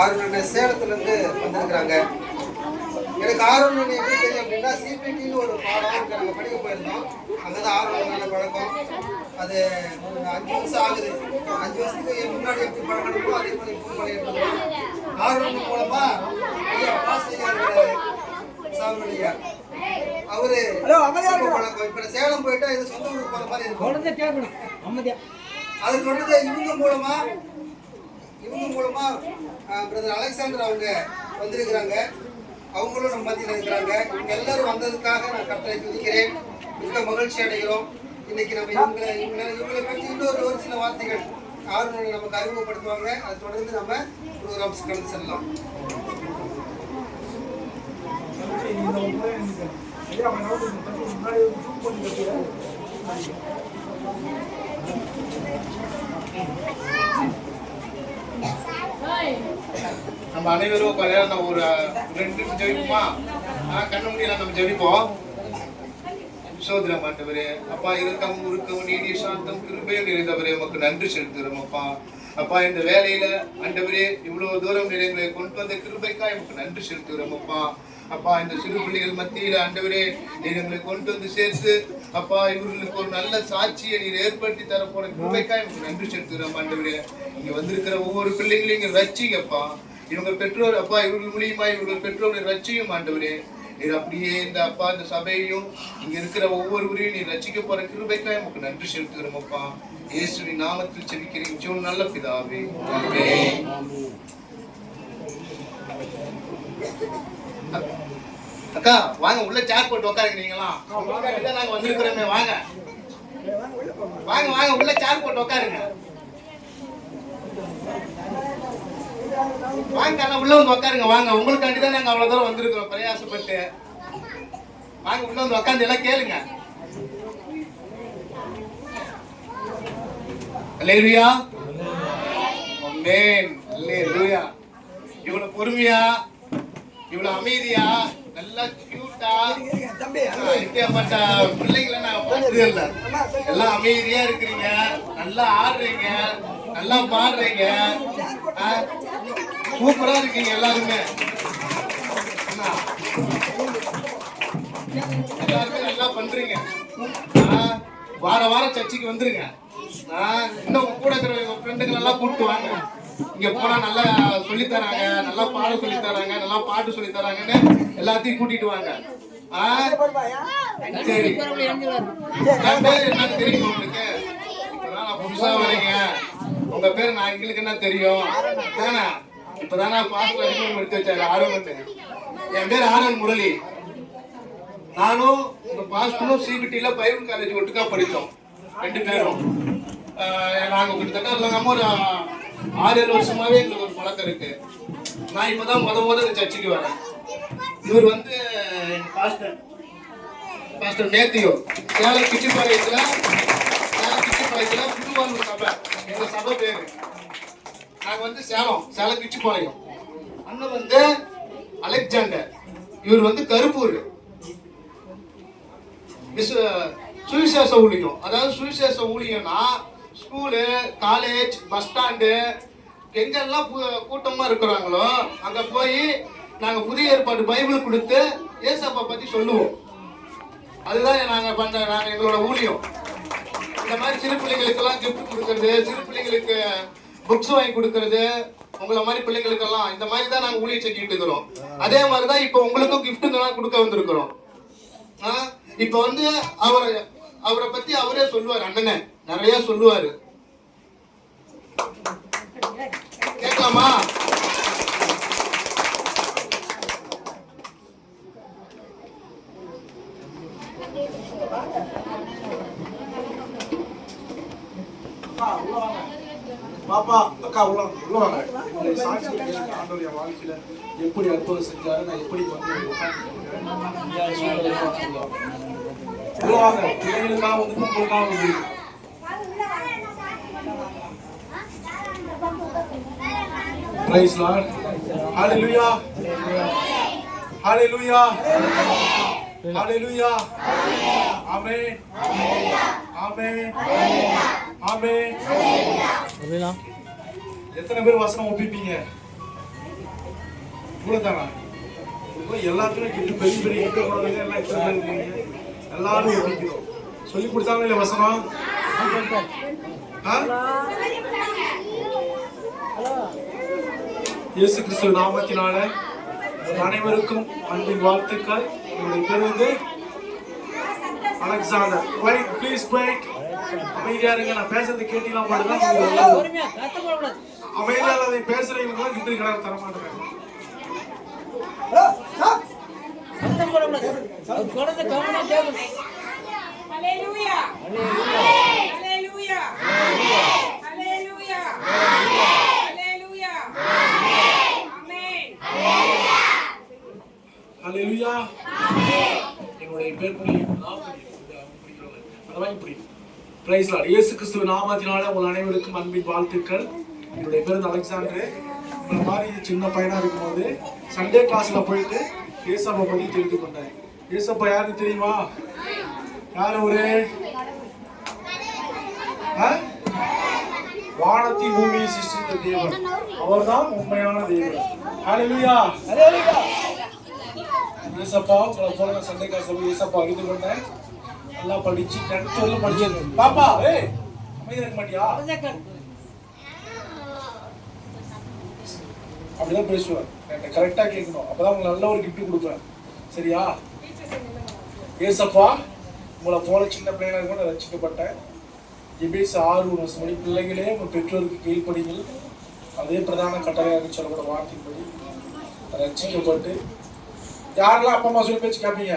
அவர்களுடைய சேலத்துலேருந்து வந்திருக்கிறாங்க. எனக்கு ஆர்வம் எப்படி தெரியும் அப்படின்னா சிபிடின்னு ஒரு பாடம் நாங்கள் படிக்க போயிருந்தோம். அங்கே தான் ஆர்வம் நல்ல பழக்கம். அது அஞ்சு வருஷம் ஆகுது. அஞ்சு வருஷத்துக்கு முன்னாடி எப்படி பழகணுமோ அதே மாதிரி இப்போ பழகிட்டு ஆர்வம் மூலமா ஐயா பாஸ் ஐயா அவரு பழக்கம். இப்போ சேலம் போயிட்டா இது சொந்த ஊருக்கு போகிற மாதிரி இருக்கும். அது தொடர்ந்து இவங்க மூலமா இவங்க மூலமா பிரதர் அலெக்சாண்டர் அவங்க வந்திருக்கிறாங்க. அவங்களும் நம்ம மத்தியில் இருக்கிறாங்க. இவங்க எல்லாரும் வந்ததுக்காக நான் கட்டளை துதிக்கிறேன் மிக மகிழ்ச்சி அடைகிறோம். இன்னைக்கு நம்ம இவங்களை இவங்களை இவங்களை பற்றி இன்னொரு ஒரு சில வார்த்தைகள் ஆர்வம் நமக்கு அறிமுகப்படுத்துவாங்க. அதை தொடர்ந்து நம்ம ப்ரோக்ராம்ஸ் கடந்து செல்லலாம். நம்ம அனைவரும் கல்யாணம் ஒரு ரெண்டு நிமிஷம் ஜெபிப்போமா? கண்ணு முடியல நம்ம ஜெபிப்போம். சோதரம் ஆண்டவரே அப்பா இருக்கம் உருக்கம் நீடி சாந்தம் கிருபையும் நிறைந்தவரே உமக்கு நன்றி செலுத்துகிறோம் அப்பா. அப்பா இந்த வேலையில ஆண்டவரே இவ்வளவு தூரம் எங்களை கொண்டு வந்த கிருபைக்காய் உமக்கு நன்றி செலுத்துகிறோம் அப்பா. அப்பா இந்த சிறு பிள்ளைகள் மத்தியில் ஆண்டவரே நீர் எங்களை கொண்டு வந்து சேர்த்து அப்பா இவர்களுக்கு ஒரு நல்ல சாட்சியை நீர் ஏற்படுத்தி தரப்போற போற எனக்கு நன்றி செலுத்துகிறோம் ஆண்டவரே. இங்க வந்திருக்கிற ஒவ்வொரு பிள்ளைங்களையும் இங்க ரட்சிங்கப்பா. இவங்க பெற்றோர் அப்பா இவர்கள் மூலியமா இவர்கள் பெற்றோரை ரட்சியும் ஆண்டவரே. நீர் அப்படியே இந்த அப்பா இந்த சபையையும் இங்க இருக்கிற ஒவ்வொருவரையும் நீ ரச்சிக்க போற கிருபைக்காக உமக்கு நன்றி செலுத்துகிறோம் அப்பா. இயேசுவின் நாமத்தில் செவிக்கிறேன் ஜீவன் நல்ல பிதாவே அக்கா வாங்க உள்ள சேர் போட்டு உட்காருங்க நீங்களாம் உங்களுக்காண்டி தான் நாங்க வந்திருக்கிறோமே வாங்க. வாங்க வாங்க உள்ள சேர் போட்டு உட்காருங்க. வாங்க அண்ணா உள்ள வந்து உட்காருங்க வாங்க. உங்களுக்காண்டி தான் நாங்க அவ்வளவு தூரம் வந்திருக்கிறோம் பிரயாசப்பட்டு. வாங்க உள்ள வந்து உட்காந்து எல்லாம் கேளுங்க. அல்லேலூயா ஆமென் அல்லேலூயா இவ்வளவு பொறுமையா இவ்வளவு அமைதியா? நல்லா கியூட்டா இப்படியாப்பட்ட பிள்ளைங்களை நான் பார்த்ததே இல்ல. எல்லாம் அமைதியா இருக்கிறீங்க. நல்லா ஆடுறீங்க. நல்லா பாடுறீங்க. சூப்பரா இருக்கீங்க எல்லாருமே? எல்லாருமே நல்லா பண்றீங்க. ஆ, வார வாரம் சர்ச்சுக்கு வந்துருங்க. இன்னும் கூட இருக்கிற ஃப்ரெண்டுகள் எல்லாம் கூப்பிட்டு வாங்க. இங்க போனா நல்லா சொல்லி தராங்க நல்லா பாட சொல்லி தராங்க நல்லா பாட்டு சொல்லி தராங்கன்னு எல்லாத்தையும் கூட்டிட்டு வாங்க. சரி. என்னன்னு தெரியும் உங்களுக்கு? புதுசா வரீங்க உங்க பேர் நான் எங்களுக்கு என்ன தெரியும்? தானே? இப்பதான் நான் பாஸ்ல அறிமுகம் எடுத்து வச்சாரு ஆரோன் என் பேர் ஆனந்த் முரளி. நானும் இந்த பாஸ்டரும் சிபிடில பைபிள் காலேஜ் ஒட்டுக்கா படித்தோம். ரெண்டு பேரும். ஆஹ் நாங்க கிட்டத்தட்ட இல்லை நம்ம ஒரு ஆறு ஏழு வருஷமாவே எங்களுக்கு ஒரு பழக்கம் இருக்கு. நான் இப்பதான் முத முத இந்த சர்ச்சுக்கு வரேன். இவர் வந்து பாஸ்டர் பாஸ்டர் மேத்தியோ சேலம் கிச்சிப்பாளையத்துல சேலம் கிச்சிப்பாளையத்துல புதுவாழ்வு சபை. எங்க சபை பேரு. நாங்க வந்து சேலம் சேலம் கிச்சிப்பாளையம் அண்ணன் வந்து அலெக்சாண்டர். இவர் வந்து கருப்பூர். விச சுவிசேஷ ஊழியம். அதாவது சுவிசேஷ ஊழியம்னா ஸ்கூலு காலேஜ் பஸ் ஸ்டாண்டு எங்கெல்லாம் கூட்டமாக இருக்கிறாங்களோ அங்கே போய் நாங்கள் புதிய ஏற்பாடு பைபிள் கொடுத்து ஏசப்பா பற்றி சொல்லுவோம். அதுதான் நாங்கள் பண்ணுற நாங்கள் எங்களோட ஊழியம். இந்த மாதிரி சிறு பிள்ளைங்களுக்கெல்லாம் கிஃப்ட் கொடுக்கறது சிறு பிள்ளைங்களுக்கு புக்ஸ் வாங்கி கொடுக்கறது உங்களை மாதிரி பிள்ளைங்களுக்கெல்லாம் இந்த மாதிரி தான் நாங்கள் ஊழியம் செஞ்சுட்டு இருக்கிறோம். அதே மாதிரி தான் இப்போ உங்களுக்கும் கிஃப்ட்டுங்கெல்லாம் கொடுக்க வந்திருக்கிறோம். இப்போ வந்து அவரை அவரை பற்றி அவரே சொல்லுவார் அண்ணனை. நிறைய சொல்லுவாரு. கேட்கலாமா? பாப்பா அக்கா உள்ள வாங்க, உள்ள வாங்க உங்களுடைய சாட்சி வாழ்க்கையில எப்படி அற்புதம் செஞ்சாரு நான் எப்படி வந்து உட்கார்ந்திருக்கேன். என் உள்ள வாங்க பிள்ளைங்களுக்காக வந்து உங்களுக்காக வந்து Praise Lord. Hallelujah. Hallelujah. Hallelujah. Amen. Amen. Amen. எத்தனை பேர் வசனம் ஒப்பிப்பீங்க இவ்வளவுதானா இப்போ எல்லாத்துலயும் கிட்ட பெரிய பெரிய கிட்ட குழந்தைங்க எல்லாம் எத்தனை பேர் இருக்கீங்க எல்லாரும் ஒப்பிக்கணும் சொல்லி கொடுத்தாங்க இல்ல வசனம் ஆ? இயேசு கிறிஸ்துவ நாமத்தினால அனைவருக்கும் அன்பின் வாழ்த்துக்கள். என்னுடைய பேர் வந்து அலெக்சாண்டர். வெயிட் ப்ளீஸ் வெயிட் அமைதியா இருங்க நான் பேசுறது நீங்க நல்லா அமைதியா இல்லாத பேசுறவங்க தான் கிட்ட கடை தர மாட்டேன் Hallelujah. Hallelujah. Hallelujah. Hallelujah. Amen. ஹalleluya என்னுடைய பேர் அதெல்லாம் இப்படி பிரைஸ் லார்ட் இயேசு கிறிஸ்துவின் நாமத்தினால உங்கள் அனைவருக்கும் அன்பின் வாழ்த்துக்கள். என்னுடைய பேர் அலெக்சாண்டர். இந்த மாதிரி சின்ன பையனா இருக்கும்போது சண்டே கிளாஸ்ல போயிட்டு ஏசப்பா பத்தி தெரிந்து கொண்டேன். ஏசப்பா யாருன்னு தெரியுமா? யார் ஒரு ஆ? வானத்தின் பூமியை சிருஷ்டித்த தேவன். அவர்தான் உண்மையான தேவன். ஹalleluya ஏசப்பா உங்களை போல நான் சண்டே போய் ஏசப்பா அறிந்து கொண்டேன் நல்லா படிச்சு டென்த் வரலும் படிச்சேன் பாப்பா ஏய் அமைதியா இருக்க மாட்டியா? அப்படிதான் பேசுவேன் என்கிட்ட கரெக்டா கேட்கணும். அப்பதான் உங்களுக்கு நல்ல ஒரு கிஃப்ட் கொடுப்பேன் சரியா? ஏசப்பா உங்களை போல சின்ன பிள்ளைங்க கூட ரசிக்கப்பட்டேன். எபேஸ் ஆறு வருஷம் மணி பிள்ளைகளே உங்கள் பெற்றோருக்கு கீழ்ப்படிங்கள் அதே பிரதான கட்டளையாக சொல்லக்கூட வார்த்தைப்படி ரசிக்கப்பட்டு யாரெல்லாம் அப்பா அம்மா சொல்லி பேச்சு கேட்பீங்க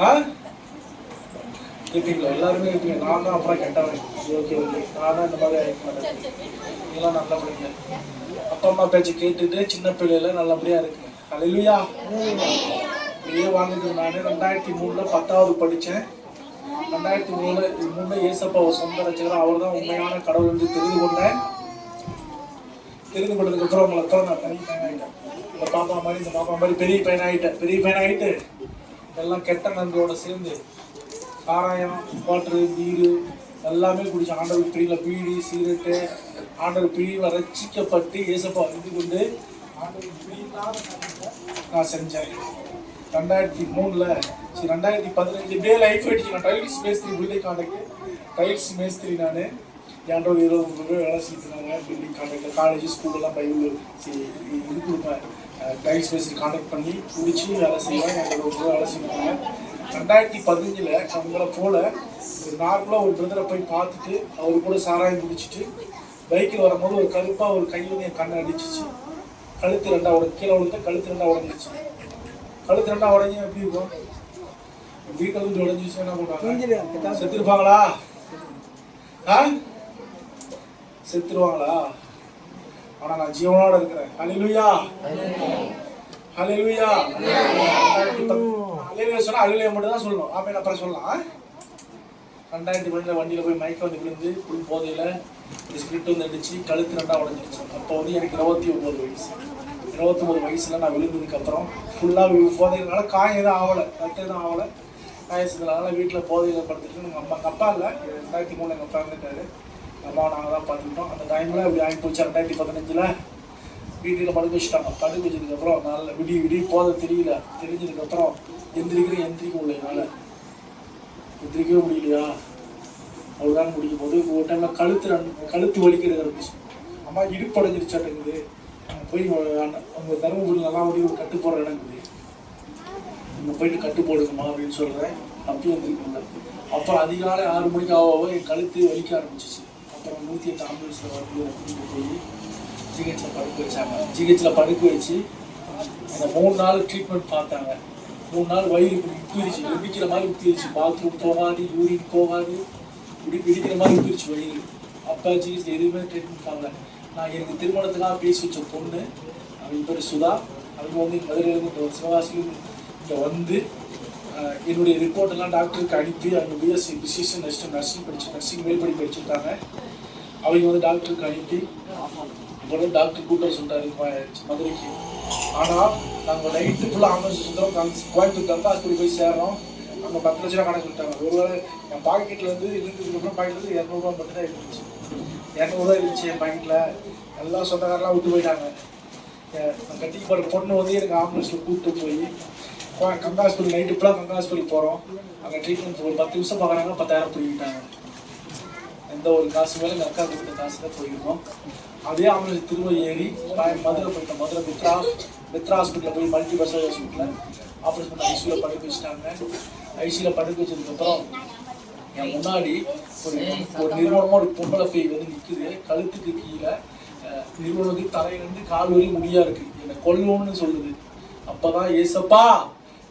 ஆ? கேட்பீங்களா எல்லாருமே இருப்பீங்க நான் தான் அப்புறம் கெட்டவன். Okay okay. நான் தான் இந்த மாதிரி ஆகிக்க மாட்டேன் நீங்களாம் நல்லா படிங்க அப்பா அம்மா பேச்சு கேட்டுட்டு சின்ன பிள்ளையில நல்லபடியா இருக்குங்க அலையிலுயா இப்படியே வாழ்ந்துட்டு நான் ரெண்டாயிரத்தி மூணுல பத்தாவது படித்தேன் ரெண்டாயிரத்தி மூணு மூணுல ஏசப்பா சொந்த ரசிகர் அவர் தான் உண்மையான கடவுள் என்று தெரிந்து கொண்டேன். தெரிந்து கொண்டதுக்கு அப்புறம் உங்களை அப்புறம் நான் தனி இந்த பாப்பா மாதிரி இந்த பாப்பா மாதிரி பெரிய பையன் ஆகிட்டேன் பெரிய பையன் ஆகிட்டு எல்லாம் கெட்ட நண்பரோட சேர்ந்து சாராயம் வாட்ரு நீர் எல்லாமே குடிச்சு ஆண்டவர் பிரியில் பீடி சிகரெட்டு ஆண்டவர் பிரிவில் ரசிக்கப்பட்டு இயேசப்பா இது கொண்டு ஆண்டவர் பிரியில்லாத நான் செஞ்சேன். ரெண்டாயிரத்தி மூணில் சரி ரெண்டாயிரத்தி பதினஞ்சு டே லைஃப் அடிச்சு நான் டைல்ஸ் மேஸ்திரி பில்டிங் காண்டாக்ட் டைல்ஸ் மேஸ்திரி நான். ஏன்டோ இருபது முப்பது பேர் வேலை செஞ்சுருந்தாங்க பில்டிங் கான்டாக்ட் காலேஜ் ஸ்கூலெல்லாம் பைபிள் சரி இது கொடுப்பேன் டைல்ஸ் மேஸ்திரி கான்டாக்ட் பண்ணி பிடிச்சி வேலை செய்வேன் என்கிட்ட ஒரு வேலை செஞ்சுருந்தாங்க ரெண்டாயிரத்தி பதினஞ்சில் அவங்கள போல ஒரு நார்மலாக ஒரு பிரதரை போய் பார்த்துட்டு அவர் கூட சாராயம் குடிச்சிட்டு பைக்கில் வரும்போது ஒரு கருப்பாக ஒரு கை வந்து என் கண்ணை அடிச்சிச்சு. கழுத்து ரெண்டா உடஞ்சி கீழே விழுந்து கழுத்து ரெண்டா உடஞ்சிச்சு கழுத்து ரெண்டா உடஞ்சி எப்படி இருக்கும்? இப்படி கழுத்து உடஞ்சிச்சு என்ன பண்ணுவாங்க? செத்துருப்பாங்களா? ஆ? செத்துருவாங்களா? ஆனா நான் ஜீவனோட இருக்கிறேன். ஹalleluya ஹalleluya ஹalleluya சொன்னா ஹalleluya மட்டும் தான் சொல்லணும் ஆமென் அப்புறம் சொல்லலாம்? ரெண்டாயிரத்தி பன்னெண்டுல வண்டியில போய் மயக்க வந்து விழுந்து புல் போதையில இந்த ஸ்பிரிட் வந்து அடிச்சு கழுத்து ரெண்டா உடஞ்சிருச்சு. அப்போ வந்து எனக்கு இருபத்தி ஒன்பது வயசு. இருபத்தி ஒன்பது வயசுல நான் விழுந்ததுக்கு அப்புறம் ஃபுல்லா போதையினால காயம் எதுவும் ஆகலை. கட்டு எதுவும் ஆகலை. காயசுனால வீட்டில் போதையில் படுத்துட்டு எங்கள் அம்மா எங்கள் அப்பா இல்லை. ரெண்டாயிரத்தி மூணு எங்கள் அப்பா இருந்துட்டாரு அம்மா நாங்கள் தான் பார்த்துக்கிட்டோம் அந்த டைமில் இப்படி ஆகி போச்சு ரெண்டாயிரத்தி பதினஞ்சில் வீட்டில் படுக்க வச்சுட்டாங்க. படுக்க வச்சதுக்கப்புறம் நல்ல விடி விடி போத தெரியல. தெரிஞ்சதுக்கப்புறம் எந்திரிக்கிறேன் எந்திரிக்க முடியல என்னால். எந்திரிக்கவே முடியலையா? அவ்வளோதான் முடிக்கும் போது. ஒரு டைமில் கழுத்து ரெண்டு- கழுத்து வலிக்கிறது இருந்துச்சு அம்மா இடுப்படைஞ்சிருச்சாட்டுங்குது போய் அவங்க தருமபுரியில் நல்லா ஓடி ஒரு கட்டு போகிற இடம் இருக்குது. இங்கே போயிட்டு கட்டு போடுங்கம்மா அப்படின்னு சொல்கிறேன் அப்பயும் வந்துருக்குங்க அப்புறம் அதிகாலை ஆறு மணிக்கு ஆக என் கழுத்து வலிக்க ஆரம்பிச்சிச்சு. அப்புறம் நூற்றி எட்டு ஆம்புலன்ஸில் வந்து கூட்டிட்டு போய் ஜிஹெச்சில் படுக்க வச்சாங்க. ஜிஹெச்சில் படுக்க வச்சு அந்த மூணு நாள் ட்ரீட்மெண்ட் பார்த்தாங்க. மூணு நாள் வயிறு இப்படி உப்பிரிச்சு வெடிக்கிற மாதிரி உப்பிரிச்சு பாத்ரூம் போகாது யூரின் போகாது இப்படி வெடிக்கிற மாதிரி உப்பிரிச்சு வயிறு. அப்பா ஜிஹெச் எதுவுமே ட்ரீட்மெண்ட் பண்ணல. நான் எனக்கு திருமணத்துக்காக பேசி வச்ச பொண்ணு அவன் பேர் சுதா. அவங்க வந்து மதுரையிலேருந்து இந்த இங்கே வந்து என்னுடைய ரிப்போர்ட்டெல்லாம் டாக்டருக்கு அனுப்பி அவங்க பிஎஸ்சி பிசிஎஸ்சி நர்சிங் நர்சிங் படிச்சு நர்சிங் மேல்படி படிச்சிருக்காங்க அவங்க வந்து டாக்டருக்கு அனுப்பி உடனே டாக்டர் கூட்டம் சொல்லிட்டாரு மதுரைக்கு. ஆனால் நாங்கள் நைட்டு ஃபுல்லாக ஆம்புலன்ஸ் சுற்றுறோம் கோயம்புத்தூர் தந்தா ஹாஸ்பிட்டல் போய் சேர்றோம். அங்கே பத்து லட்ச ரூபா கணக்கு சொல்லிட்டாங்க ஒருவேளை என் பாக்கெட்டில் இருந்து இருந்ததுக்கப்புறம் பாக்கெட்லேருந்து இரநூறுவா மட்டும்தான் இருந்துச்சு இரநூறுவா இருந்துச்சு என் பாக்கெட்டில் எல்லாம் சொந்தக்காரெல்லாம் விட்டு போயிட்டாங்க. கட்டிக்கு போகிற பொண்ணு வந்து எனக்கு ஆம்புலன்ஸில் கூப்பிட்டு போய் இப்போ கங்கா ஹாஸ்பிட்டல் நைட்டு ஃபுல்லாக கங்கா ஹாஸ்பிட்டல் போகிறோம் அங்கே ட்ரீட்மெண்ட் ஒரு பத்து நிமிஷம் பார்க்குறாங்க பத்தாயிரம் போய்விட்டாங்க எந்த ஒரு காசு மேலே எங்கள் அக்கா கொடுத்த காசு தான் போயிருக்கோம். அதே ஆம்புலன்ஸ் திரும்ப ஏறி நான் மதுரை போயிட்டேன் மதுரை மித்ரா மித்ரா ஹாஸ்பிட்டலில் போய் மல்டி பர்சல் ஹாஸ்பிட்டலில் ஆப்ரேஷன் பண்ணி ஐசியூவில் படுக்க வச்சுட்டாங்க. ஐசியூவில் படுக்க வச்சதுக்கப்புறம் என் முன்னாடி ஒரு ஒரு நிறுவனமாக ஒரு பொம்பளை பேய் வந்து நிற்குது கழுத்துக்கு கீழே நிறுவனத்துக்கு தலையிலேருந்து கால் வரையும் முடியா இருக்கு. என்னை கொல்லுவோம்னு சொல்லுது. அப்போ தான் ஏசப்பா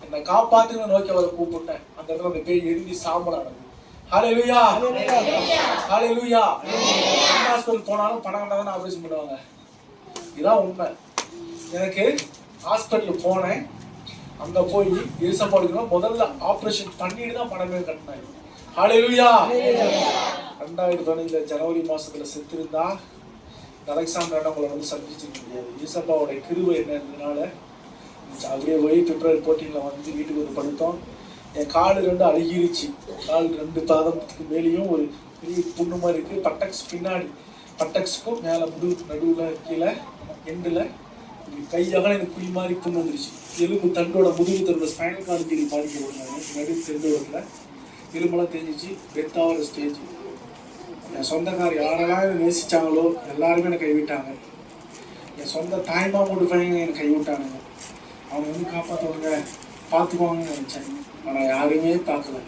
என்னை காப்பாத்துங்க நோக்கி அவரை கூப்பிட்டேன். அந்த இடத்துல அந்த பேய் எழுதி சாம்பலானது. ஹalleluya. ஹalleluya. ஹாஸ்பிட்டல் போனாலும் பணம் கண்டா தானே ஆபரேஷன் பண்ணுவாங்க. இதான் உண்மை. எனக்கு ஹாஸ்பிட்டல் போனேன். அங்க போய் ஏசப்பாடுக்கு முதல்ல ஆபரேஷன் பண்ணிட்டு தான் பணமே கட்டினேன். ஹalleluya. ரெண்டாயிரத்தி பதினஞ்சுல ஜனவரி மாசத்துல செத்திருந்தா அலெக்சாண்டர் உங்களை வந்து சந்திச்சிருக்க முடியாது. ஈசப்பாவோட கிருவை என்னன்றதுனால அப்படியே போய் பிப்ரவரி போர்ட்டீனில் வந்து வீட்டுக்கு வந்து படுத்தோம். என் கால் ரெண்டு அழுகிருச்சு. கால் ரெண்டு பாதத்துக்கு மேலேயும் ஒரு பெரிய புண்ணு மாதிரி இருக்குது பட்டக்ஸ் பின்னாடி. பட்டக்ஸ்க்கும் மேலே முதுகு நடுவில் கீழே எண்டில் கையாக எனக்கு குழி மாதிரி புண்ணு வந்துருச்சு. எலும்பு தண்டோட முதுகு தண்டோட ஸ்பைனல் கார்டு பாதிக்க பாதிக்கிறோம் நடு தெரிஞ்சவரில் எலும்பெல்லாம் தெரிஞ்சிச்சு டெத்தாகிற ஸ்டேஜ் என் சொந்தக்கார் யாரெல்லாம் நேசித்தாங்களோ எல்லாருமே என்னை கைவிட்டாங்க. என் சொந்த தாய்மா மூட்டு பையங்க என்னை கைவிட்டானுங்க. அவங்க வந்து காப்பாற்றுவாங்க பார்த்துக்குவாங்கன்னு நினச்சேன் ஆனால் யாருமே பார்க்கல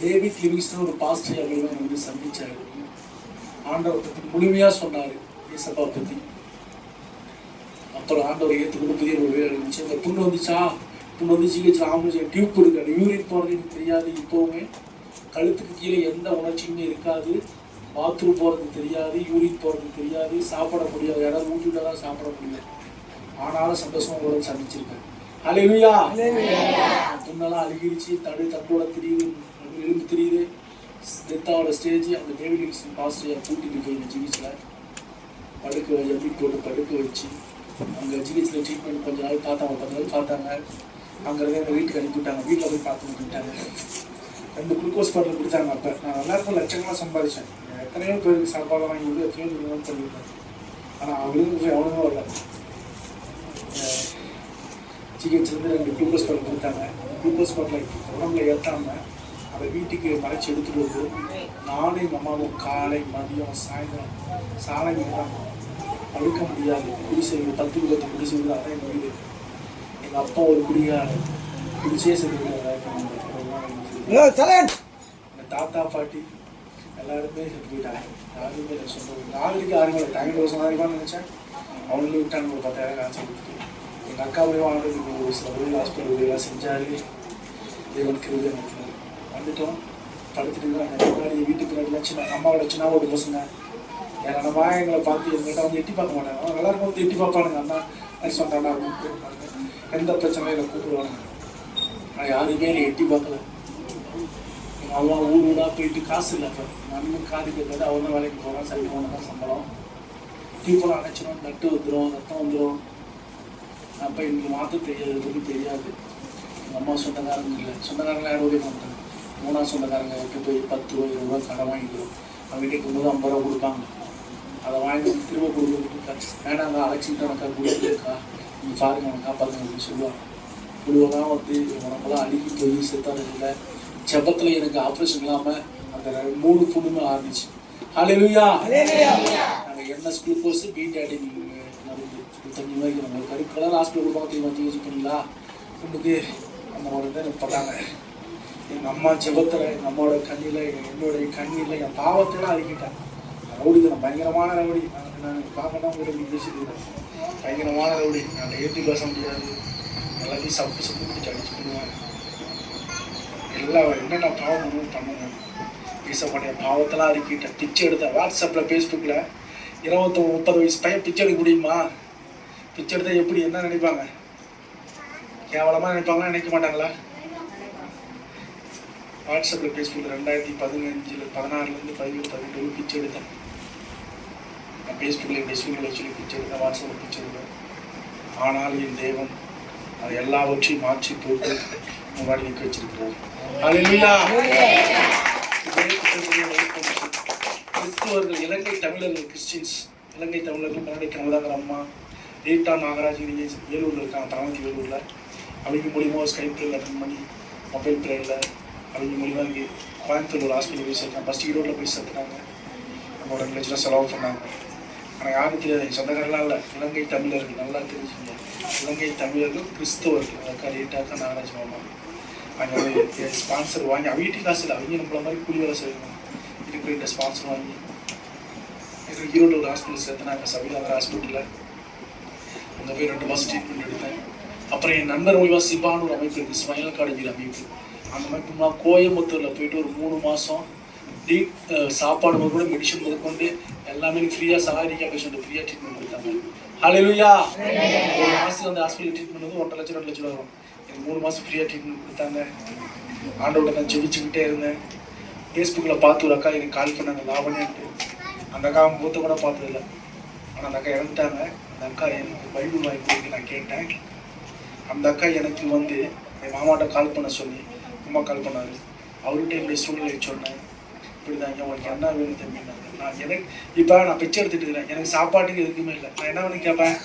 டேவிட் லிவிங்ஸ்டன் ஒரு பாஸ்டர் அவர்கள் வந்து சந்தித்தார் ஆண்டவரை பற்றி முழுமையாக சொன்னார் ஏசப்பா பற்றி அப்புறம் ஆண்டவரை ஏற்றுக்கொண்டு புதிய ஒரு வேலை இருந்துச்சு. இந்த புண்ணு வந்துச்சா? புண்ணு வந்து ஜிஹெச் ஆம்புலன்ஸ் டியூப் கொடுக்காது யூரின் போகிறது எனக்கு தெரியாது இப்போவுமே. கழுத்துக்கு கீழே எந்த உணர்ச்சியுமே இருக்காது. பாத்ரூம் போகிறது தெரியாது யூரின் போகிறது தெரியாது. சாப்பிட முடியாது. யாராவது ஊட்டி தான் சாப்பிட முடியல. ஆனாலும் சந்தோஷமாக கூட சந்திச்சிருக்கேன். அலையா புண்ணெல்லாம் அழுகிடுச்சு தடு தட்டோட தெரியுது எலும்பு தெரியுது. டெத்தாவோட ஸ்டேஜ் அந்த டேவிட் பாஸ்டர் கூட்டிட்டு போய் ஜிஹெச்சில் படுக்க எப்படி போட்டு படுக்க வச்சு. அங்கே ஜிஹெச்சில் ட்ரீட்மெண்ட் கொஞ்ச நாள் பார்த்தாங்க பத்து நாள் பார்த்தாங்க. அங்கேருந்து எங்கள் வீட்டுக்கு அனுப்பி விட்டாங்க. வீட்டில் போய் பார்த்து விட்டாங்க. ரெண்டு குளுக்கோஸ் பாட்டில் கொடுத்தாங்க அப்போ. நான் எல்லாருக்கும் லட்சங்களாக சம்பாதிச்சேன். எத்தனையோ பேருக்கு சாப்பாடு வாங்கி கொடுத்து எத்தனையோ பண்ணியிருக்கேன் ஆனால் அவங்களுக்கு போய் அவனுமே வரல. ஜிஹெச்லேருந்து ரெண்டு குளுக்கோஸ் பாட்டில் கொடுத்தாங்க. குளுக்கோஸ் பாட்டில் உடம்புல ஏற்றாமல் அதை வீட்டுக்கு மறைச்சி எடுத்துகிட்டு வந்து நானும் எங்கள் அம்மாவும் காலை மதியம் சாயந்தரம் சாலை தான் படுக்க முடியாது. குடிசை பத்து இருபத்தி குடிசை வீடு அதான் எங்கள் வீடு. எங்கள் அப்பா ஒரு குடிகாரர் குடிசே செத்து எங்கள் தாத்தா பாட்டி எல்லாருமே செத்து போயிட்டாங்க. யாருமே சொந்தம் நாளைக்கு யாருமே டைம் வருஷம் ஆயிருப்பான்னு நினச்சேன். அவங்களும் விட்டாங்க ஒரு பத்தாயிரம் காசு கொடுத்துட்டு. எங்கள் அக்காவையும் வாழ்றதுக்கு ஒரு சில உதவி ஹாஸ்பிட்டல் உதவியெல்லாம் செஞ்சாரு தேவன் உதவி எனக்கு வந்துட்டோம். படுத்துட்டு இருக்காங்க முன்னாடி வீட்டுக்கு பின்னாடி சின்ன அம்மாவோட சின்ன ஒரு பசங்க. என் அம்மா எங்களை பார்த்து எங்கள்கிட்ட வந்து எட்டி பார்க்க மாட்டாங்க. அவங்க எல்லாருக்கும் வந்து எட்டி பார்ப்பானுங்க. அண்ணா அது கூப்பிடுவாங்க எந்த பிரச்சனையும் இல்லை. கூப்பிடுவாங்க நான் யாருமே என்னை எட்டி பார்க்கல. எங்கள் அம்மா ஊர் ஊடாக போயிட்டு காசு இல்லை அப்போ. அண்ணன் காது கேட்காது. அவன் வேலைக்கு போகிறான் சரி போனதான் சம்பளம். டீப்பெல்லாம் அணைச்சிடும் நட்டு வந்துடும் ரத்தம் வந்துடும் அப்போ எனக்கு மாற்ற தெரியாது எதுவுமே தெரியாது. எங்கள் அம்மா சொந்தக்காரங்க இல்லை. சொந்தக்காரங்க யாரும் உதவி பண்ணுறாங்க மூணாவது சொந்தக்காரங்க விட்டு போய் பத்து ரூபா இருபது ரூபா கடன் வாங்கிக்கிறோம். அவங்க வீட்டுக்கு போது ஐம்பது ரூபா கொடுப்பாங்க. அதை வாங்கி திரும்ப கொடுக்குறதுக்கு வேணாங்க அழைச்சிக்கிட்டு எனக்கா கொடுத்துருக்கா நீ பாருங்க எனக்கு காப்பாற்றுங்க அப்படின்னு சொல்லுவாங்க. குழுவெல்லாம் வந்து உனக்கெல்லாம் அழுகி போய் செத்தாரு இல்லை. செபத்தில் எனக்கு ஆப்ரேஷன் இல்லாமல் அந்த மூணு புண்ணுமே ஆரம்பிச்சு ஹalleluya நாங்கள் என்எஸ் குளுக்கோஸ் ஆடி மருந்து தண்ணி மாதிரி உங்களுக்கு கருப்பு கலர் ஹாஸ்பிட்டல் கொடுப்பாங்க மாற்றி யூஸ் பண்ணீங்களா? புண்ணுக்கு அந்த ஒரு இதை எனக்கு போட்டாங்க எங்கள் அம்மா ஜெபத்தில் எங்கள் அம்மாவோட கண்ணில் என்னுடைய கண்ணில் என் பாவத்தெல்லாம் அறிக்கிட்டேன் ரவுடி நான் பயங்கரமான ரவுடி. நான் நான் பார்க்கணும் உங்களுக்கு பேசிட்டு பயங்கரமான ரவுடி. நான் ஏற்றி பேச முடியாது. எல்லாத்தையும் சப்பு சப்பு பிடிச்சி அடிச்சு பண்ணுவேன் எல்லா என்னென்ன பாவம் பண்ணுவோம் பண்ணுவேன் ஈசப்படைய பாவத்தெல்லாம் அறிக்கிட்டேன் பிச்சை எடுத்தேன் வாட்ஸ்அப்பில் ஃபேஸ்புக்கில் இருபத்தொரு முப்பது வயசு பையன் பிச்சை எடுக்க முடியுமா? பிச்சை எடுத்தால் எப்படி? என்ன நினைப்பாங்க? கேவலமாக நினைப்பாங்களா? நினைக்க மாட்டாங்களா? வாட்ஸ்அப்பில் ஃபேஸ்புக்கில் ரெண்டாயிரத்தி பதினஞ்சில் பதினாறுலேருந்து பதினேழு பதினெட்டு பிச்சை எடுத்தேன். நான் ஃபேஸ்புக்கில் என்னுடைய சூழ்நிலை சொல்லி பிச்சை எடுத்தேன். வாட்ஸ்அப்பில் பிச்சை எடுத்தேன். ஆனால் என் தேவன் அது எல்லாவற்றையும் மாற்றி போட்டு முன்னாடி நிற்க வச்சிருக்கிறார். அது இல்லையா கிறிஸ்துவர்கள் இலங்கை தமிழர்கள் கிறிஸ்டின்ஸ் இலங்கை தமிழர்கள் கன்னடை கமலாகர் அம்மா ரீட்டா நாகராஜ் இங்கே வேலூரில் இருக்காங்க தலைமைக்கு வேலூரில். அவங்க மூலியமாக ஸ்கைப்பில் அட்டன் பண்ணி மொபைல் ட்ரெயினில் அவங்க மூலியமாக இங்கே கோயம்புத்தூர் ஒரு ஹாஸ்பிட்டல் போய் சேர்த்தாங்க ஃபஸ்ட் ஈரோட்டில் போய் சேர்த்துனாங்க நம்ம ரெண்டு லட்சம் செலவு பண்ணாங்க. ஆனால் யாரும் தெரியாது. என் சொந்தக்காரெல்லாம் இல்லை. இலங்கை தமிழர்கள் நல்லா தெரிஞ்சுங்க இலங்கை தமிழர்கள் கிறிஸ்தவர்கள். அக்கா ரீட்டாக்கா நாகராஜ் மாமா. அங்கே வந்து ஸ்பான்சர் வாங்கி அவங்க காசு இல்லை. அவங்க நம்மள மாதிரி கூலி வேலை செய்யணும் இருக்கிற ஸ்பான்சர் வாங்கி எனக்கு ஈரோடு ஒரு ஹாஸ்பிட்டல் சேர்த்தனாங்க. சபிதாகர் ஹாஸ்பிட்டலில் அங்கே போய் ரெண்டு மாதம் ட்ரீட்மெண்ட் எடுத்தேன். அப்புறம் என் நண்பர் மூலியமாக சிபான்னு ஒரு அமைப்பு இருக்குது ஸ்மைல் காலேஜில் அமைப்பு. அந்த அமைப்பு நான் கோயம்புத்தூரில் போயிட்டு ஒரு மூணு மாதம் டீ சாப்பாடு முதல் கூட மெடிசன் முதற்கொண்டு எல்லாமே ஃப்ரீயாக சகாரிக்கா பேஷண்ட் ஃப்ரீயாக ட்ரீட்மெண்ட் கொடுத்தாங்க. ஹலோயா ஒரு மாதத்துக்கு அந்த ஹாஸ்பிட்டல் ட்ரீட்மெண்ட் வந்து ஒன்றரை லட்சம் ரெண்டு லட்சம் வரும். எனக்கு மூணு மாதம் ஃப்ரீயாக ட்ரீட்மெண்ட் கொடுத்தாங்க. ஆண்டோட நான் ஜெபிச்சுக்கிட்டே இருந்தேன். ஃபேஸ்புக்கில் பார்த்து ஒரு அக்கா எனக்கு கால் பண்ணாங்க லாவணியான்ட்டு. அந்த அக்கா அவங்க மூத்த கூட பார்த்ததில்ல. ஆனால் அந்த அக்கா இறந்துட்டாங்க. அந்த அக்கா எனக்கு பைபிள் வாங்கி கொடுத்து நான் கேட்டேன். அந்த அக்கா எனக்கு வந்து என் மாமாட்ட கால் பண்ண சொல்லி அம்மா கால் பண்ணாரு. அவர்கிட்ட என்னுடைய சூழ்நிலை சொன்னேன். இப்படி தான் உனக்கு என்ன வேணும் தம்பினாங்க நான் எனக்கு இப்போ நான் பிச்சை எடுத்துட்டு இருக்கிறேன். எனக்கு சாப்பாட்டுக்கு எதுக்குமே இல்லை. நான் என்ன பண்ணி கேட்பேன்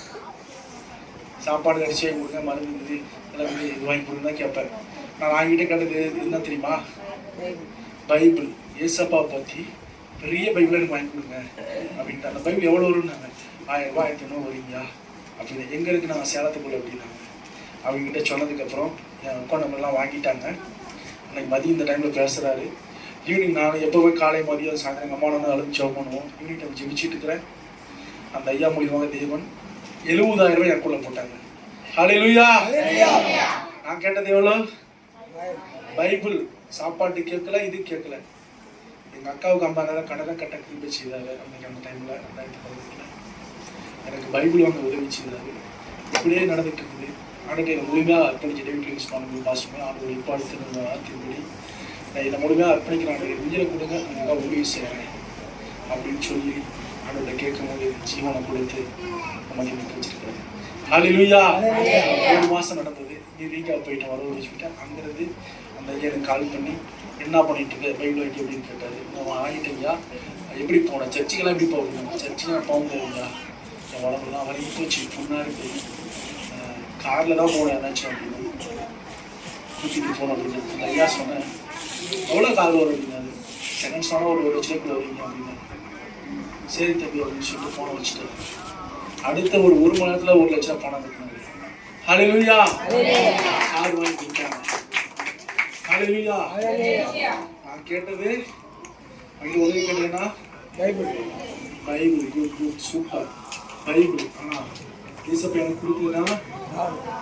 சாப்பாடு கடிச்சு வாங்கி கொடுங்க மருந்து இது எல்லாமே இது வாங்கி கொடுங்க தான் கேட்பேன் நான் வாங்கிட்டு கேட்டது என்ன தெரியுமா? பைபிள். ஏசப்பா பற்றி பெரிய பைபிள் எனக்கு வாங்கி கொடுங்க. அப்படின்ட்டு அந்த பைபிள் எவ்வளோ வரும்னாங்க? ஆயிரம் ரூபாய் ஆயிரத்தி வரீங்களா? அப்படின்னு எங்கே இருக்கு நாங்கள் சேலத்துக்குள்ள அப்படின்னாங்க அவங்ககிட்ட சொன்னதுக்கப்புறம் என் அக்கௌண்ட் நம்பர்லாம் வாங்கிட்டாங்க. அன்னைக்கு மதியம் இந்த டைமில் பேசுகிறாரு ஈவினிங் நான் எப்போ போய் காலை மதியம் சாயந்தரம் எங்கள் அம்மா நான் அழுது ஜெபம் பண்ணுவோம். ஈவினிங் டைம் ஜெபிச்சிட்டு இருக்கிறேன். அந்த ஐயா மூலியமாக தேவன் எழுபதாயிரம் ரூபாய் எனக்குள்ள போட்டாங்க. ஹalleluya நான் கேட்டது எவ்வளோ பைபிள். சாப்பாட்டு கேட்கல இது கேட்கல. எங்க அக்காவுக்கு ஐம்பதாயிரம் கடனை கட்ட திருப்பி செய்தாரு. அன்னைக்கு அந்த டைம்ல ரெண்டாயிரத்தி பதினெட்டுல. எனக்கு பைபிள் வாங்க உதவி செய்தாரு இப்படியே நடந்துட்டு இருக்குது இதை முழுமையாக அர்ப்பணிச்சு டேவிட் யூஸ் பண்ண பாசமே ஆண்டு இப்பாடுத்து வார்த்தைப்படி நான் இதை முழுமையாக அர்ப்பணிக்கிறேன் உயிரை கொடுங்க. அதுக்காக உதவி செய்கிறேன் அப்படின்னு சொல்லி ஆண்டோட கேட்கும் போது ஜீவனை கொடுத்து நிற்க வச்சிருக்காரு ஹalleluya ஒரு மாசம் நடந்தது. நீ ரீகா போயிட்டு வர வச்சுக்கிட்டேன் அங்கிருந்து அந்த ஐயா எனக்கு கால் பண்ணி என்ன பண்ணிட்டு இருக்க? பைபிள் வாங்கி அப்படின்னு கேட்டாரு. நான் வாங்கிட்டேங்கய்யா எப்படி போனேன் சர்ச்சுக்கெல்லாம் எப்படி போகணும் சர்ச்சுக்கு நான் போக என் உடம்புலாம் வரைக்கும் போச்சு முன்னாடி போய் காரில் தான் போனேன் ஏதாச்சும் அப்படின்னு. கூட்டிகிட்டு போனோம் அப்படின்னு. ஐயா சொன்னேன் எவ்வளோ கார் வரும் அப்படின்னாரு செகண்ட் சொன்னால் ஒரு ஒரு லட்சத்துக்குள்ள வருவீங்க அப்படின்னு. சரி தம்பி அப்படின்னு சொல்லிட்டு போன வச்சுட்டு அடுத்த ஒரு ஒரு மணி நேரத்துல ஒரு லட்சம் பணம் கட்டினாங்க ஹalleluya! கார் வாங்கி கொடுத்தாங்க. ஹalleluya! நான் கேட்டது அங்க உதவி கேட்டேன்னா Bible. Bible good good super. Bible ஆனா ஈசப்ப எனக்கு கொடுத்ததுன்னா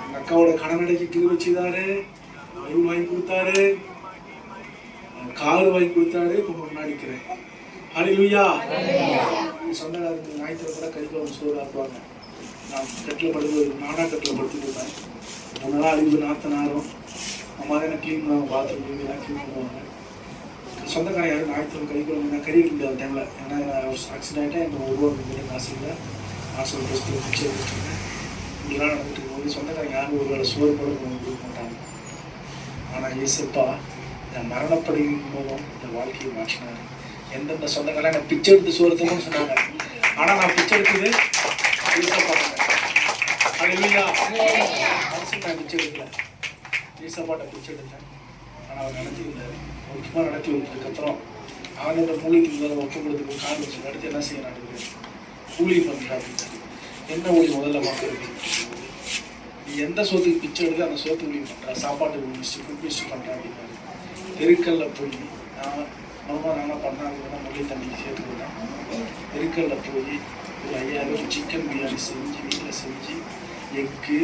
எங்க அக்காவோட கடனடைக்கு அடைக்கி கிளி வச்சுதாரு பைபிள் வாங்கி கொடுத்தாரு. கார் வாங்கி கொடுத்தாரு. இப்போ முன்னாடி ஹரி ஹalleluya. சொன்ன காலத்தில் ஞாயிற்றுல கூட கறிக்குழம்பு சோறு ஆக்குவாங்க நான் கட்டில் படுத்து நானா கட்டில் படுத்துட்டு இருப்பேன். நாள் அழிவு நாத்தனாரும் நாரும் அம்மா தான் க்ளீன் பண்ணுவாங்க பாத்ரூம் எல்லாம் க்ளீன் பண்ணுவாங்க. சொந்தக்காரன் யாரும் ஞாயிற்றுல கறிக்குழம்பு நான் கறி முடியாது டைமில் ஏன்னா ஆக்சிடென்ட் ஆகிட்டா எனக்கு ஒரு காசு இல்லை ஆசை டெஸ்ட்டு பிச்சை எடுத்துருக்கேன் இப்படிலாம் நடந்துட்டு இருக்கும்போது சொந்தக்காரங்க யாரும் ஒரு வேலை சோறு கூட கொடுக்க மாட்டாங்க ஆனால் ஏசப்பா என் மரணப்படுகிற மூலம் என் வாழ்க்கையை மாற்றினார். எந்தெந்த சொந்தங்கள்லாம் நான் பிச்சை எடுத்து சோறுத்துன்னு சொன்னாங்க. ஆனால் நான் பிச்சை எடுத்தது ஏசப்பா இல்லையா மனசு நான் பிச்சை எடுக்கல. இயேசப்பாட்ட பிச்சை எடுத்தேன். ஆனால் அவர் நடத்தியிருந்தார் முக்கியமாக நடத்தி வந்ததுக்கப்புறம் அவனோட மூலிக்கு முதல்ல ஒப்பு கொடுத்து கால் வச்சு அடுத்து என்ன செய்யறாரு? கூலி பண்ணுறாங்க என்ன ஊழி முதல்ல பார்க்குறது நீ எந்த சோத்துக்கு பிச்சை எடுத்து அந்த சோத்து ஊழி பண்ணுறா சாப்பாட்டு முடிச்சு ஃபுட் மிஸ்ட் பண்ணுறா அப்படின்னாரு. தெருக்கல்ல போய் நான் மொதல் நானாக பண்ணாங்கன்னா மொழி தண்ணி சேர்த்துக்கிட்டேன். தெருக்கல்ல போய் ஒரு ஐயாயிரம் சிக்கன் பிரியாணி செஞ்சு வீட்டில் செஞ்சு எக்கு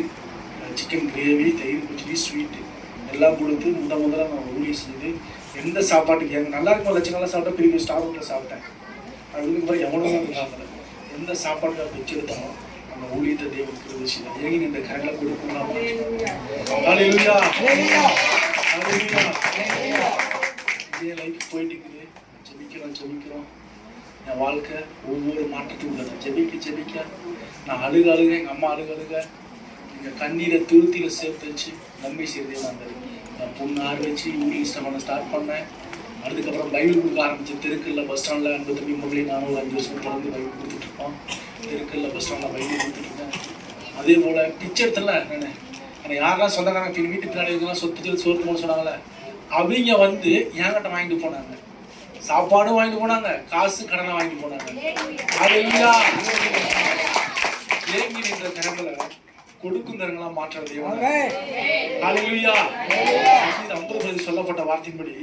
சிக்கன் கிரேவி தயிர் பச்சடி ஸ்வீட்டு எல்லாம் கொடுத்து முத முதல்ல நான் ஊழி செய்து எந்த சாப்பாட்டுக்கு? எனக்கு நல்லா இருக்கும் லட்சங்கள்லாம் சாப்பிட்டா பெரிய ஸ்டார் ஹோட்டலில் சாப்பிட்டேன். அதுக்கு அப்புறம் எவனும் வந்து எந்த சாப்பாட்டுக்கு பிச்சு எடுத்தாலும் அந்த ஊழியத்தை தேவன் கிருபை செய்தார் நின்ற கரையில கொடுக்கலாம் இதே லைஃப் போயிட்டு இருக்குது. ஜெபிக்கிறோம் ஜெபிக்கிறோம். என் வாழ்க்கை ஒவ்வொரு மாற்றத்துக்கு உள்ளது ஜெபிக்க ஜெபிக்க. நான் அழுக அழுக எங்கள் அம்மா அழுக அழுக. எங்கள் கண்ணீரை துருத்தியில் சேர்த்து வச்சு நம்பி செய்தே வந்தது நான் பொண்ணு ஆறு வச்சு பண்ண ஸ்டார்ட் பண்ணேன். அதுக்கப்புறம் பைபிள் கொடுக்க ஆரம்பிச்சு தெருக்கல்ல பஸ் ஸ்டாண்டில் அன்பு தம்பி மொழி நானும் ஒரு அஞ்சு வருஷம் தொடர்ந்து பைபிள் கொடுத்துட்டு இருக்கோம். தெருக்கல்ல பஸ் ஸ்டாண்டில் பைபிள் கொடுத்துட்டு இருந்தேன் அதே போல் பிச்சை தெரியல நான் எனக்கு யாரெல்லாம் சொந்தக்காரங்க எங்கள் வீட்டு பின்னாடி இருக்கலாம் சொத்து சோறு போன சொன்னாங்களே அவங்க வந்து என்கிட்ட வாங்கிட்டு போனாங்க. சாப்பாடும் வாங்கிட்டு போனாங்க காசு கடனை வாங்கிட்டு போனாங்க. அதெல்லாம் ஏங்கி நின்ற திறங்களை கொடுக்கும் திறங்களா மாற்ற தெய்வம் ஹalleluya சங்கீதம் 50 பதில் சொல்லப்பட்ட வார்த்தையின்படி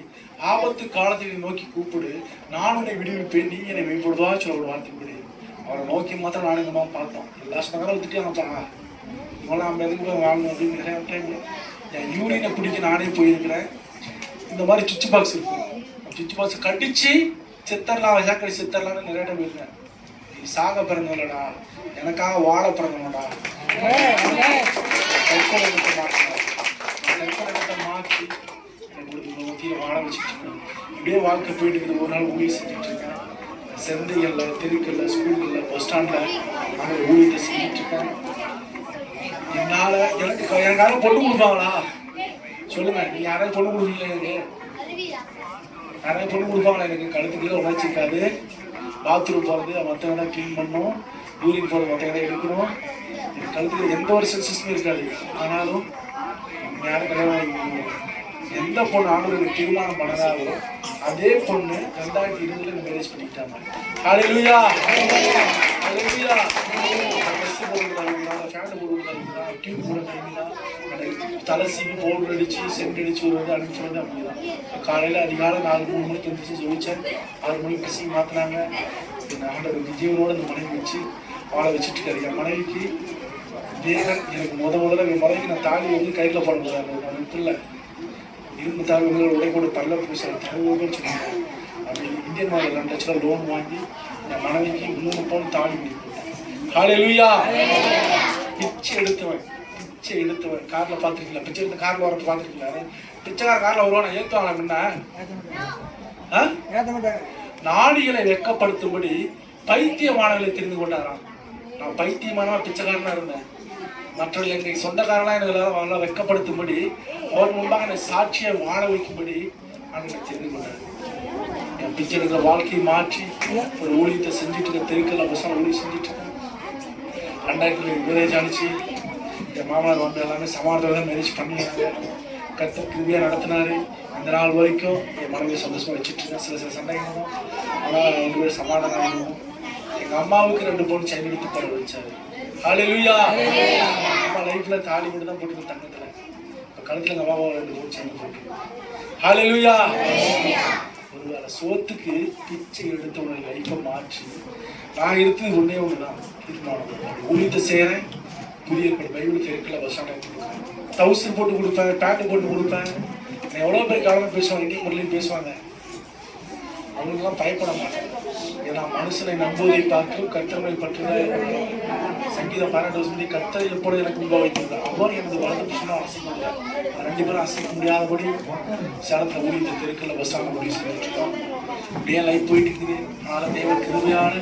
ஆபத்து காலத்தை நோக்கி கூப்பிடு. நான் உன்னை விடுவிப்பேன் நீ என்னை மேம்படுவா சொல்ல ஒரு வார்த்தையின்படி. அவரை நோக்கி மாத்திரம் மாதிரி பார்த்தோம் எல்லா சொந்தங்களும் விட்டுட்டு அமைச்சாங்க இவங்களாம் நம்ம எதுக்கு வாழணும் அப்படின்னு என் யூரினை பிடிக்க நானே போயிருக்கிறேன். இந்த மாதிரி சுவிட்ச் பாக்ஸ் இருக்கும். சுவிட்ச் பாக்ஸ் கடிச்சு சித்தரலாம் சாக்கடி சித்தரலாம்னு நிறைய டைம் இருக்கேன் நீ சாக பிறந்தவளடா எனக்காக வாழ பிறந்தவனடா. கற்பனை மாற்றணும் கற்பனை மாற்றி எனக்கு ஒரு மத்தியில் வாழ வச்சுட்டு இருக்கேன். இப்படியே வாழ்க்கை போயிட்டு இருக்குது. ஒரு நாள் ஊழிய செஞ்சுட்டு இருக்கேன். செந்தைகள்ல தெருக்கல்ல ஸ்கூல்கள்ல பஸ் ஸ்டாண்டில் அங்கே ஊழியத்தை செஞ்சுட்டு இருக்கேன். என்னால் எனக்கு எனக்காக பொண்ணு கொடுப்பாங்களா? சொல்லுங்க. நீங்க யாராவது பொண்ணு கொடுக்கீங்களா எனக்கு? யாராவது பொண்ணு கொடுப்பாங்களா எனக்கு? கழுத்துக்குள்ள உழைச்சிருக்காது பாத்ரூம் போகிறது மற்றவங்க க்ளீன் பண்ணணும் யூரின் போகிறது மற்றவங்க எடுக்கணும். கழுத்துக்கு எந்த ஒரு சென்சஸுமே இருக்காது. ஆனாலும் யாரும் கல்யாணம் எந்த பொண்ணு ஆண்டவருக்கு தீர்மானம் பண்ணதாவோ அதே பொண்ணு ரெண்டாயிரத்தி இருபதுல மேரேஜ் பண்ணிக்கிட்டாங்க. ஹalleluya ஹalleluya ட்ரெஸ் போடுறாங்க ஃபேன் டியூப் போடுறாங்க தலை சீவி பவுடர் அடிச்சு சென்ட் அடிச்சு ஒரு வந்து அனுப்பிச்சு அப்படிதான் காலையில அதிகாலை நாலு மூணு மணிக்கு எழுந்திரிச்சு ஜெயிச்சேன் ஆறு மணிக்கு பிசி மாத்தினாங்க ஆண்டவர் விஜயனோட இந்த மனைவி வச்சு வாழ வச்சுட்டு இருக்காரு என் மனைவிக்கு தேவன் எனக்கு முத முதல்ல என் மனைவிக்கு நான் தாலி வந்து கையில் போட முடியாது எனக்கு இல்லை இரும்பு தாழ்வுகள் உடை கூட பல்ல பூசை தருவோம்னு சொன்னாங்க அப்படி இந்தியன் மாடல் ரெண்டு லட்சம் லோன் வாங்கி என் மனைவிக்கு மூணு பவுன் தாலி கொடுத்தேன் ஹalleluya பிச்சை எடுத்தவன் பிச்சை எடுத்து கார்ல பாத்துருக்கீங்களா? பிச்சை எடுத்து கார்ல வரப்ப பாத்துருக்கீங்களா? பிச்சைக்கார கார்ல வருவானா? ஏத்துவாங்களா முன்ன நாடிகளை வெக்கப்படுத்தும்படி பைத்தியமானவர்களை தெரிந்து கொண்டாராம். நான் பைத்தியமானவா பிச்சைக்காரனா இருந்தேன். மற்றவர்கள் எங்கள் சொந்தக்காரனா எனக்கு எல்லாரும் அவங்கள வெக்கப்படுத்தும்படி அவர் முன்பாக என்னை சாட்சியை வாழ வைக்கும்படி நான் தெரிந்து கொண்டார் என் பிச்சை இருக்கிற வாழ்க்கையை மாற்றி ஒரு ஊழியத்தை செஞ்சுட்டு இருக்க தெருக்கல்ல பசங்க ஊழியம் செஞ்சுட்டு இருக்கேன் ரெண்டாயிரத்துல மேரேஜ் ஆனிச்சு என் மாமனார் வந்து எல்லாமே சமாதானத்தோட தான் மேரேஜ் பண்ணினாங்க. கத்த கிருமியாக நடத்தினாரு. அந்த நாள் வரைக்கும் என் மனைவி சந்தோஷமாக வச்சுட்டு இருக்கேன் சில சில சண்டைகளும் ஆனால் ரெண்டு பேரும் சமாதானம் ஆகணும் எங்கள் அம்மாவுக்கு ரெண்டு பொண்ணு செயின் எடுத்து போட வச்சாரு. ஹalleluya அம்மா லைஃப்பில் தாலி மட்டும் தான் போட்டு தங்கத்தில். இப்போ கழுத்தில் எங்கள் அம்மாவை ரெண்டு பொண்ணு செயின் போட்டு ஹalleluya ஒருவேளை சோத்துக்கு பிச்சை எடுத்த ஒரு லைஃப்பை மாற்றி நான் இருக்கிறது ஒன்றே ஒன்று தான் தீர்மானம் ஊழியத்தை செய்கிறேன் புதிய ஏற்பாடு பைபிள் கேட்கல பஸ் ஸ்டாண்ட் போட்டு கொடுப்பேன் பேண்ட் போட்டு கொடுப்பேன் எவ்வளோ பேர் காலம் பேசுவாங்க இந்திய முறையிலையும் பேசுவாங்க. அவங்களுக்கெல்லாம் பயப்பட மாட்டேன் ஏன்னா மனுஷனை நம்புவதை பார்த்து கர்த்தர்களை பற்றின சங்கீதம் பன்னெண்டு சொல்லி கர்த்தர் எப்போது எனக்கு முன்ப வைத்திருந்தார். அவர் எனது வலது புஷனும் அசைக்கிறார் ரெண்டு பேரும் அசைக்க முடியாதபடி சேலத்தில் ஊழியத்தை தெருக்கில் பஸ் ஸ்டாண்ட் முடிவு செஞ்சுருக்கோம் அப்படியே லைஃப் போயிட்டு இருக்குது. ஆனா தேவ கிருமையான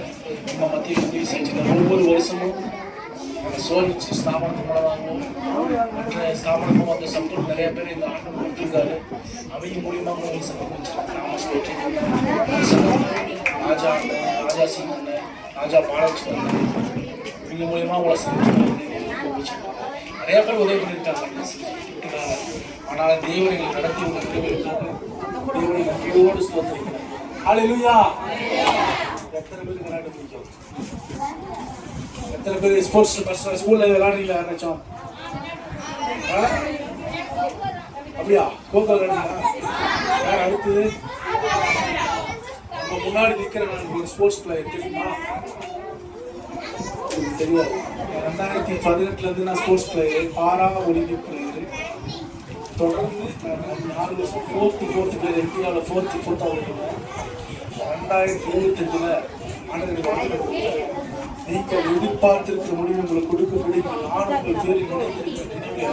நம்ம மத்தியில் உதவி செஞ்சுருக்கோம் ஒவ்வொரு வருஷமும் நாங்கள் சோதிச்சு ஸ்தாபனத்து மூலமாகவும் மற்ற ஸ்தாபனமும் அந்த சப்போர்ட் நிறைய பேர் இந்த ஆண்டு கொடுத்துருக்காரு. அவங்க மூலியமாக உங்களை சப்போர்ட் ராஜா அண்ணன், ராஜா சிங் அண்ணன் ராஜா பாலகிருஷ்ணன் அண்ணன் இவங்க மூலியமா உங்களை சந்திச்சு நிறைய பேர் உதவி பண்ணியிருக்காங்க. ஆனால் தேவன் எங்களை நடத்தி உங்கள் கிருபைக்காக தேவனை நன்றியோடு ஸ்தோத்திரிக்கிறேன் ஹalleluya. எத்தனை பேருக்கு விளையாட பிடிக்கும் எத்தனை பேர் ஸ்போர்ட்ஸ் பர்சனல் ஸ்கூலில் விளாடுறீங்களா யாராச்சும் அப்படியா? கோகோ விளாடுறீங்களா யார் அடுத்தது நம்ம முன்னாடி நிக்கிற நான் ஸ்போர்ட்ஸ் பிளேயர் தெரியுமா? எனக்கு தெரியாது. ரெண்டாயிரத்தி பதினெட்டுலேருந்து நான் sports player para Olympic player தொடர்ந்து நாலு வருஷம் ஃபோர்த்து ஃபோர்த்து பிளேயர் இந்தியாவில் ஃபோர்த்து ஃபோர்த்தாக இருந்தேன் ரெண்டாயிரத்தி இருபத்தஞ்சில் ஆண்டு நீங்கள் எதிர்பார்த்திருக்கிற முடிவு உங்களுக்கு கொடுக்கக்கூடிய நான் உங்கள் பேரில் நினைத்திருக்கிற நினைவை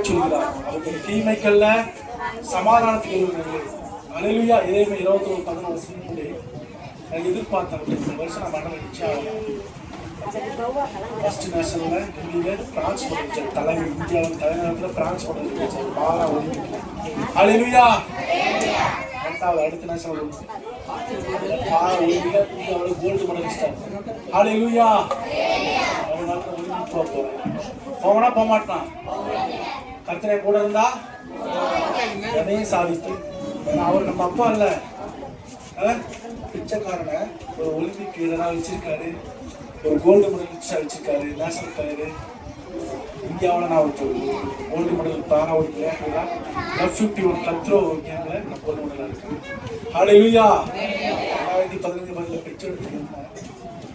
சொல்கிறார். அவர்கள் தீமைக்கல்ல சமாதானத்துக்கு வருகிறார்கள் அலையிலுயா இறைமை இருபத்தி ஒரு பதினாலு சின்னி நான் எதிர்பார்த்தேன் வருஷம் நான் மனம் நிச்சயம் ஃபஸ்ட்டு நேஷனல்ல டெல்லியில பிரான்ஸ் பண்ணுச்சு தலைமை இந்தியாவில் தலைநகரத்தில் பிரான்ஸ் பண்ணுச்சு பாரா ஒலிம்பிக். அலையிலுயா ரெண்டாவது அடுத்த நேஷனல் ஒலிம்பிக்ல இந்தியாவோட கோல்டு மெடலிஸ்டா ஹalleluya அவன் ஒலிம்பிக் போக போறேன் போவனா போக மாட்டான். கர்த்தரை கூட இருந்தா எதையும் சாதித்து அவர் நம்ம அப்பா இல்ல. பிச்சைக்காரனை. ஒரு ஒலிம்பிக் வீரராக வச்சிருக்காரு. ஒரு கோல்டு மெடல் அடிச்சிருக்காரு நேஷனல் பிளேயரு இந்தியாவில் நான் ஒரு கோல்டு மெடல் தான ஒரு player F fifty one club throw கேமில் நான் கோல்டு மெடலாக இருக்கேன். ஹalleluya ரெண்டாயிரத்தி பதினஞ்சு பதில் பெற்று எடுத்துருந்தேன்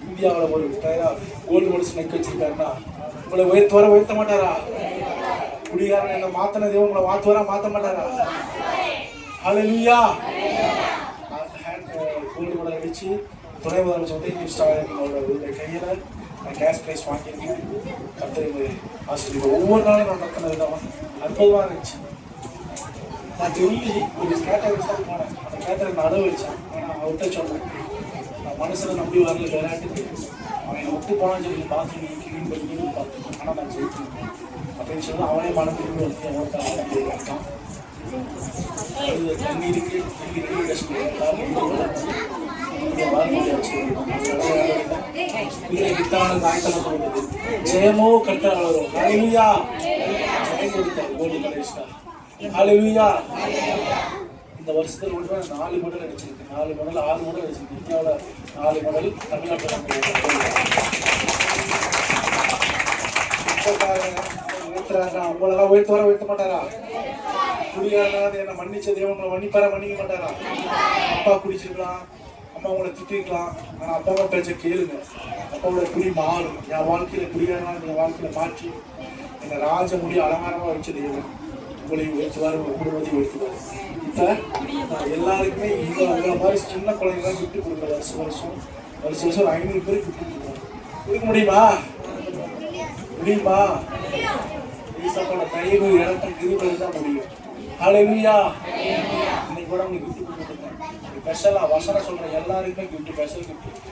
இந்தியாவில் ஒரு பிளேயராக கோல்டு மெடல்ஸ் நிற்க வச்சிருக்காருன்னா உங்களை உயர்த்து வர உயர்த்த மாட்டாரா? குடிகாரன் என்ன மாத்தினதே உங்களை மாத்து வர மாற்ற மாட்டாரா? ஹalleluya கோல்டு மெடல் அடிச்சு துணை முதலமைச்சர் உதயநிதி ஸ்டாலின் அவரோட கையில் நான் கேஷ் ப்ரைஸ் வாங்கியிருக்கேன். கத்திரி ஆசிரியர் ஒவ்வொரு நாளும் நான் நடத்தின தான். அற்புதமாக இருந்துச்சு. நான் சொல்லி ஒரு கேட்டகரி தான் போனேன். அந்த கேட்டகரி நான் அடவு வச்சேன் ஆனால் அவர்கிட்ட சொன்னேன். நான் மனசில் நம்பி வரல விளையாட்டுக்கு. அவன் என்னை விட்டு போனான்னு சொல்லி பாத்ரூம் க்ளீன் பண்ணி பார்த்தேன் ஆனால் நான் ஜெயிச்சிருக்கேன். அப்படின்னு சொல்லி அவனே மனம் திரும்பி வந்து அவர்கிட்ட இருக்கான் அது தண்ணி இருக்கு தண்ணி இருக்கு டஸ்ட்பின் ஜெயமோ கர்த்தர் கோடி கணேஷ்கா இந்த வருஷத்துல மட்டும் நாலு மாடல் அடிச்சிருக்கேன் நாலு மடல் ஆறு மடல் அடிச்சிருக்கேன் இந்தியாவோட நாலு மடல் தமிழ்நாட்டில் உயர்த்துறாங்க உங்களெல்லாம் உயர்த்து வர உயர்த்த மாட்டாரா குடியாராது என்ன மன்னிச்ச தேவங்களை மன்னிப்பாரா மன்னிக்க மாட்டாரா அப்பா குடிச்சிருக்கலாம் அம்மா உங்களை திட்டிக்கலாம் ஆனால் அப்பாவை பேச்ச கேளுங்க. அப்பாவோட குடி மாறும். என் வாழ்க்கையில் குடியாரா என் வாழ்க்கையில் மாற்றி. என்னை ராஜ முடி அலங்காரமாக வச்ச தெய்வம். உங்களை உயர்த்துவார் உங்கள் குடும்பத்தை உயர்த்துவார். இப்போ நான் எல்லாருக்குமே இந்த உங்களை மாதிரி சின்ன குழந்தைங்களாம் கிஃப்ட் கொடுக்குறேன் வருஷம் வருஷம். வருஷம் வருஷம் ஒரு ஐநூறு பேருக்கு கிஃப்ட் கொடுக்குறேன் கொடுக்க முடியுமா? முடியுமா? ஈசாப்போட தயவு இடத்தை கிருபை தான் முடியும். அழகியா இன்னைக்கு கூட உங்களுக்கு கிஃப்ட் ஸ்பெஷலாக வசனம் சொல்கிற எல்லாருக்குமே கிஃப்ட் ஸ்பெஷல் கிஃப்ட்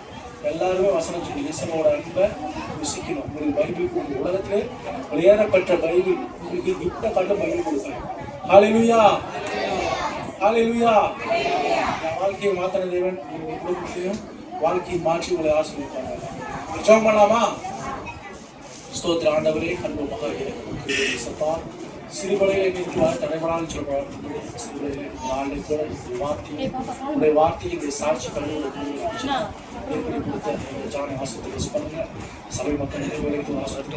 எல்லாருமே வசனம் சொல்லி இயேசுவோட அன்பை ருசிக்கணும். உங்களுக்கு பைபிள் கொடுக்கும் உலகத்திலே வெளியேறப்பட்ட பைபிள். உங்களுக்கு கிஃப்டை காட்ட பைபிள் கொடுப்பேன் ஹalleluya ஹalleluya என் வாழ்க்கையை மாத்தின தேவன் உங்க குடும்பத்தையும் வாழ்க்கையை மாற்றி உங்களை ஆசிரியப்பாங்க ஜெபம் பண்ணலாமா? ஸ்தோத்திர ஆண்டவரே அன்பு மகாகிரே சப்பா சிறுபடையை நிற்குவார் தடைபடாமல் சொல்வார் சிறுபடையிலே நாளை கூட வார்த்தை உடைய வார்த்தையை இந்த சாட்சி கல்வி ஏற்படுத்தி கொடுத்த ஜானை ஆசிரியர் பண்ணுங்க சபை மக்கள் நிறைவேற்றி ஆசிரியர்